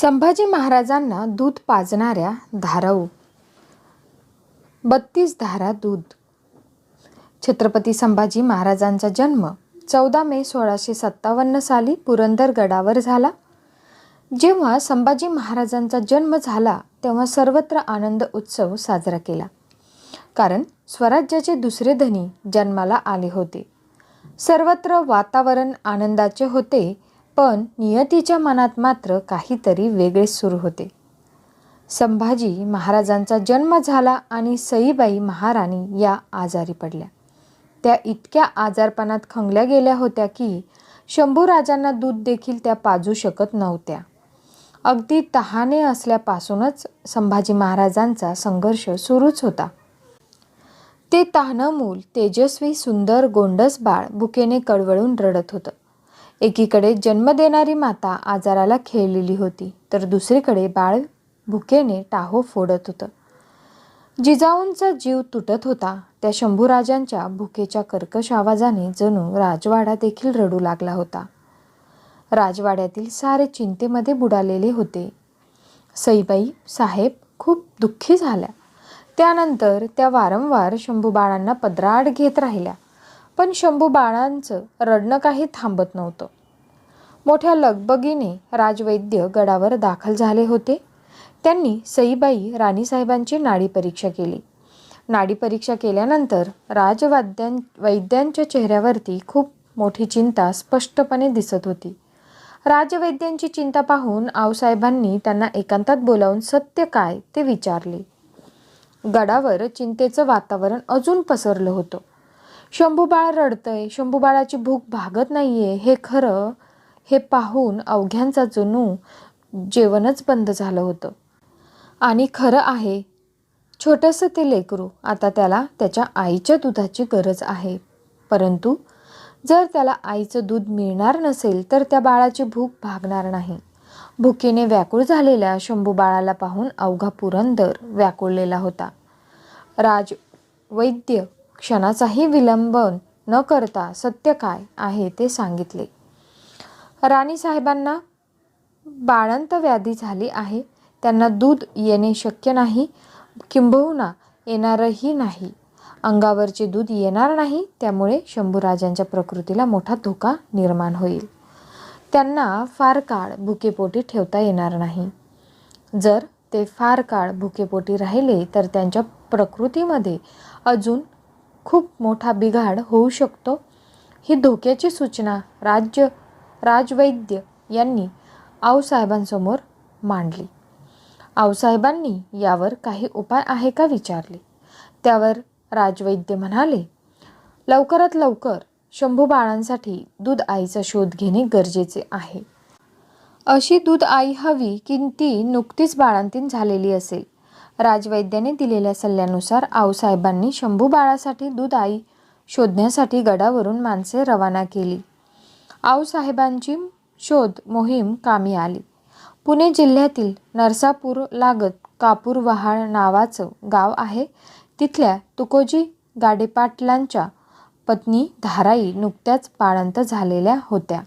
संभाजी महाराजांना दूध पाजणाऱ्या धाराऊ. बत्तीस धारा दूध. छत्रपती संभाजी महाराजांचा जन्म चौदा मे सोळाशे सत्तावन्न साली पुरंदर गडावर झाला. जेव्हा संभाजी महाराजांचा जन्म झाला तेव्हा सर्वत्र आनंद उत्सव साजरा केला. कारण स्वराज्याचे दुसरे धनी जन्माला आले होते. सर्वत्र वातावरण आनंदाचे होते. पण नियतीच्या मनात मात्र काहीतरी वेगळेच सुरू होते. संभाजी महाराजांचा जन्म झाला आणि सईबाई महाराणी या आजारी पडल्या. त्या इतक्या आजारपणात खंगल्या गेल्या होत्या की शंभूराजांना दूध देखील त्या पाजू शकत नव्हत्या. अगदी तहाने असल्यापासूनच संभाजी महाराजांचा संघर्ष सुरूच होता. ते तहानं मूल तेजस्वी सुंदर गोंडस बाळ भुकेने कळवळून रडत होतं. एकीकडे जन्म देणारी माता आजाराला खेळलेली होती तर दुसरीकडे बाळ भुकेने टाहो फोडत होतं. जिजाऊंचा जीव तुटत होता. त्या शंभूराजांच्या भुकेच्या कर्कश आवाजाने जणू राजवाडा देखील रडू लागला होता. राजवाड्यातील सारे चिंतेमध्ये बुडालेले होते. सईबाई साहेब खूप दुःखी झाल्या. त्यानंतर त्या वारंवार शंभूबाळांना पदराड घेत राहिल्या. पण शंभू बाळांचं रडणं काही थांबत नव्हतं. मोठ्या लगबगीने राजवैद्य गडावर दाखल झाले होते. त्यांनी सईबाई राणीसाहेबांची नाडी परीक्षा केली. नाडी परीक्षा केल्यानंतर राजवाद्यां वैद्यांच्या चेहऱ्यावरती खूप मोठी चिंता स्पष्टपणे दिसत होती. राजवैद्यांची चिंता पाहून आऊसाहेबांनी त्यांना एकांतात बोलावून सत्य काय ते विचारले. गडावर चिंतेचं वातावरण अजून पसरलं होतं. शंभूबाळ रडतंय शंभूबाळाची भूक भागत नाहीये हे खरं हे पाहून अवघ्यांचा जणू जेवणच बंद झालं होतं. आणि खरं आहे छोटंसं ते लेकरू आता त्याला त्याच्या आईच्या दुधाची गरज आहे. परंतु जर त्याला आईचं दूध मिळणार नसेल तर त्या बाळाची भूक भागणार नाही. भुकेने व्याकुळ झालेल्या शंभू बाळाला पाहून अवघा पुरंदर व्याकुळलेला होता. राज वैद्य क्षणाचाही विलंब न करता सत्य काय आहे ते सांगितले. राणीसाहेबांना बाळंत व्याधी झाली आहे. त्यांना दूध येणे शक्य नाही. किंबहुना येणारही नाही. अंगावरचे दूध येणार नाही. त्यामुळे शंभूराजांच्या प्रकृतीला मोठा धोका निर्माण होईल. त्यांना फार काळ भुकेपोटी ठेवता येणार नाही. जर ते फार काळ भुकेपोटी राहिले तर त्यांच्या प्रकृतीमध्ये अजून खूप मोठा बिघाड होऊ शकतो. ही धोक्याची सूचना राज्य राजवैद्य यांनी आऊसाहेबांसमोर मांडली. आऊसाहेबांनी यावर काही उपाय आहे का विचारले? त्यावर राजवैद्य म्हणाले लवकरात लवकर शंभू बाळांसाठी दूध आईचा शोध घेणे गरजेचे आहे. अशी दूध आई हवी की ती नुकतीच बाळांतीन झालेली असेल. राजवैद्याने दिलेल्या सल्ल्यानुसार आऊसाहेबांनी शंभू बाळासाठी दूध आई शोधण्यासाठी गडावरून माणसे रवाना केली. आऊसाहेबांची शोध मोहीम कामी आली. पुणे जिल्ह्यातील नरसापूर लागत कापूर वहाळ नावाचं गाव आहे. तिथल्या तुकोजी गाडेपाटलांच्या पत्नी धाराई नुकत्याच बाळंत झालेल्या होत्या.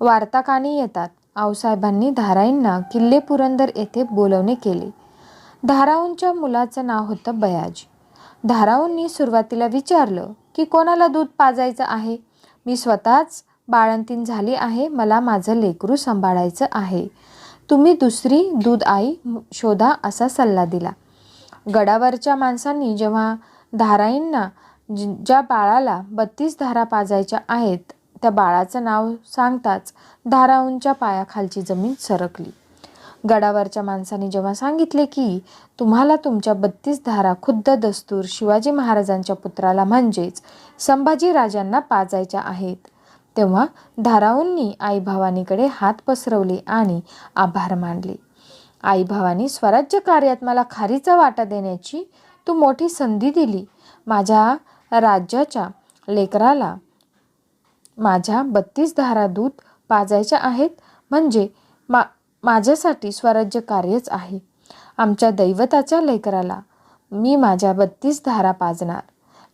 वार्ताकानी येतात आऊसाहेबांनी धाराईंना किल्ले पुरंदर येथे बोलवणे केले. धाराऊंच्या मुलाचं नाव होतं बयाज. धाराऊंनी सुरुवातीला विचारलं की कोणाला दूध पाजायचं आहे? मी स्वतःच बाळंतीन झाली आहे मला माझं लेकरू सांभाळायचं आहे. तुम्ही दुसरी दूध आई शोधा असा सल्ला दिला. गडावरच्या माणसांनी जेव्हा धाराईंना ज्या बाळाला बत्तीस धारा पाजायच्या आहेत त्या बाळाचं नाव सांगताच धाराऊंच्या पायाखालची जमीन सरकली. गडावरच्या माणसांनी जेव्हा सांगितले की तुम्हाला तुमच्या बत्तीस धारा खुद्द दस्तूर शिवाजी महाराजांच्या पुत्राला म्हणजेच संभाजी राजांना पाजायच्या आहेत तेव्हा धाराऊंनी आई भवानीकडे हात पसरवले आणि आभार मानले. आई भवानी स्वराज्य कार्यात मला खारीचा वाटा देण्याची तू मोठी संधी दिली. माझ्या राज्याच्या लेकराला माझ्या बत्तीस धारा दूध पाजायच्या आहेत. म्हणजे मा माझ्यासाठी स्वराज्य कार्यच आहे. आमच्या दैवताच्या लेकराला मी माझ्या बत्तीस धारा पाजणार.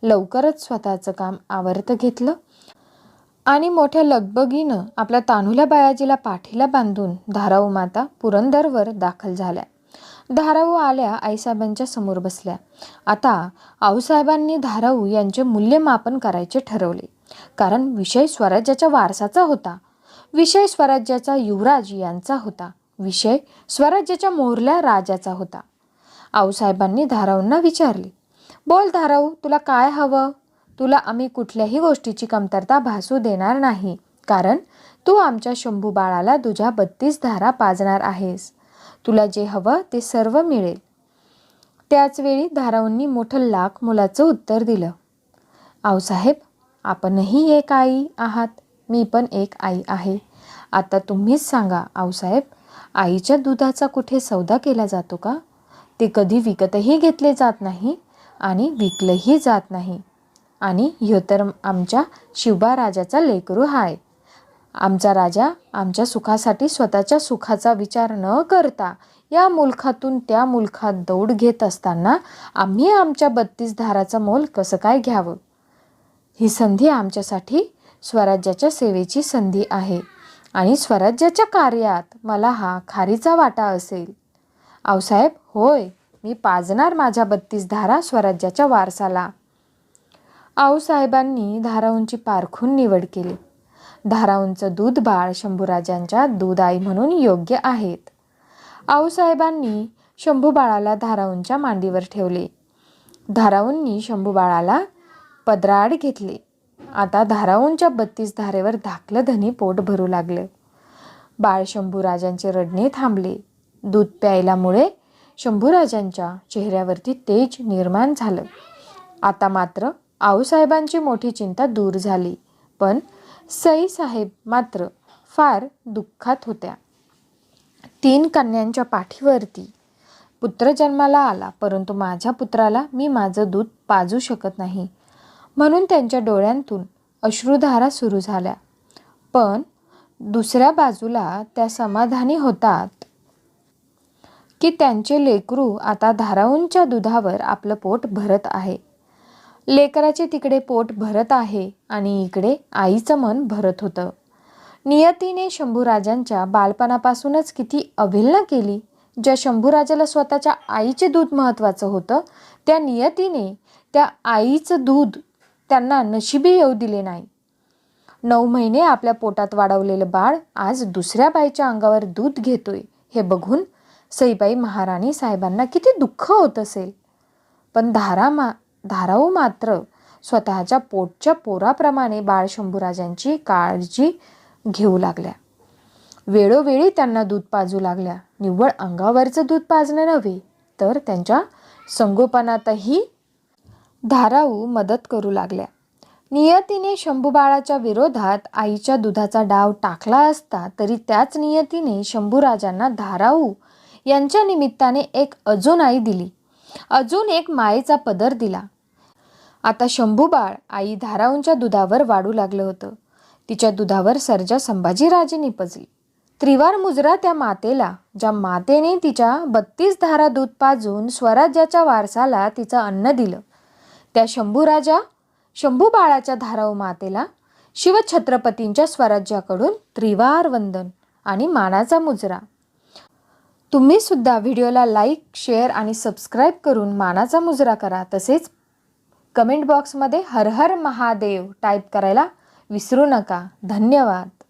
लवकरच स्वतःचं काम आवर्त घेतलं आणि मोठ्या लगबगीनं आपल्या तान्हुल्या बायाजीला पाठीला बांधून धाराऊ माता पुरंदरवर दाखल झाल्या. धाराऊ आल्या आईसाहेबांच्या समोर बसल्या. आता आऊसाहेबांनी धाराऊ यांचे मूल्यमापन करायचे ठरवले. कारण विषय स्वराज्याच्या वारसाचा होता. विषय स्वराज्याचा युवराज यांचा होता. विषय स्वराज्याच्या मोहरल्या राजाचा होता. आऊसाहेबांनी धाराऊंना विचारले बोल धाराऊ तुला काय हवं? तुला आम्ही कुठल्याही गोष्टीची कमतरता भासू देणार नाही कारण तू आमच्या शंभू बाळाला तुझ्या बत्तीस धारा पाजणार आहेस. तुला जे हवं ते सर्व मिळेल. त्याचवेळी धाराऊंनी मोठं लाख मुलाचं उत्तर दिलं. आऊसाहेब आपणही एक आई आहात मी पण एक आई आहे. आता तुम्हीच सांगा आऊसाहेब आईच्या दुधाचा कुठे सौदा केला जातो का? ते कधी विकतही घेतले जात नाही आणि विकलंही जात नाही. आणि ह्यो तर आमच्या शिवबा राजाचा लेकरू आहे आमचा राजा आमच्या सुखासाठी स्वतःच्या सुखाचा विचार न करता या मुलखातून त्या मुलखात दौड घेत असताना आम्ही आमच्या बत्तीस धाराचं मोल कसं काय घ्यावं? ही संधी आमच्यासाठी स्वराज्याच्या सेवेची संधी आहे. आणि स्वराज्याच्या कार्यात मला हा खारीचा वाटा असेल. आऊसाहेब होय मी पाजणार माझ्या बत्तीस धारा स्वराज्याच्या वारसाला. आऊसाहेबांनी धाराऊंची पारखून निवड केली. धाराऊंचं दूध बाळ शंभूराजांच्या दूधाई म्हणून योग्य आहेत. आऊसाहेबांनी शंभू बाळाला धाराऊंच्या मांडीवर ठेवले. धाराऊंनी शंभू बाळाला पदराड घेतले. आता धाराऊंच्या बत्तीस धारेवर धाकलं धनी पोट भरू लागलं. बाळ शंभूराजांचे रडणे थांबले. दूध प्यायल्यामुळे शंभूराजांच्या चेहऱ्यावरती तेज निर्माण झालं. आता मात्र आऊसाहेबांची मोठी चिंता दूर झाली पण सई साहेब मात्र फार दुःखात होत्या. तीन कन्यांच्या पाठीवरती पुत्र जन्माला आला परंतु माझ्या पुत्राला मी माझं दूध पाजू शकत नाही. म्हणून त्यांच्या डोळ्यांतून अश्रुधारा सुरू झाल्या. पण दुसऱ्या बाजूला त्या समाधानी होतात की त्यांचे लेकरू आता धाराऊंच्या दुधावर आपलं पोट भरत आहे. लेकराचे तिकडे पोट भरत आहे आणि इकडे आईचं मन भरत होतं. नियतीने शंभूराजांच्या बालपणापासूनच किती अवहेलना केली ज्या शंभूराजाला स्वतःच्या आईचे दूध महत्त्वाचं होतं त्या नियतीने त्या आईचं दूध त्यांना नशिबी येऊ दिले नाही. नऊ महिने आपल्या पोटात वाढवलेलं बाळ आज दुसऱ्या बाईच्या अंगावर दूध घेतोय. हे बघून सईबाई महाराणी साहेबांना किती दुःख होत असेल. पण धारा मा धाराऊ मात्र स्वतःच्या पोटच्या पोराप्रमाणे बाळ शंभूराजांची काळजी घेऊ लागल्या. वेळोवेळी त्यांना दूध पाजू लागल्या. निव्वळ अंगावरचं दूध पाजणं नव्हे तर त्यांच्या संगोपनातही धाराऊ मदत करू लागल्या. नियतीने शंभूबाळाच्या विरोधात आईच्या दुधाचा डाव टाकला असता तरी त्याच नियतीने शंभूराजांना धाराऊ यांच्या निमित्ताने एक अजून आई दिली. अजून एक मायेचा पदर दिला. आता शंभूबाळ आई धाराऊंच्या दुधावर वाढू लागलं होतं. तिच्या दुधावर सर्जा संभाजीराजे निपजली त्रिवार मुजरा त्या मातेला ज्या मातेने तिच्या बत्तीस धारा दूध पाजून स्वराज्याच्या वारसाला तिचं अन्न दिलं. त्या शंभूराजा शंभू बाळाच्या धाराव मातेला शिवछत्रपतींच्या स्वराज्याकडून त्रिवार वंदन आणि मानाचा मुजरा. तुम्ही सुद्धा व्हिडिओला लाईक शेअर आणि सबस्क्राईब करून मानाचा मुजरा करा. तसेच कमेंट बॉक्समध्ये हर हर महादेव टाईप करायला विसरू नका. धन्यवाद.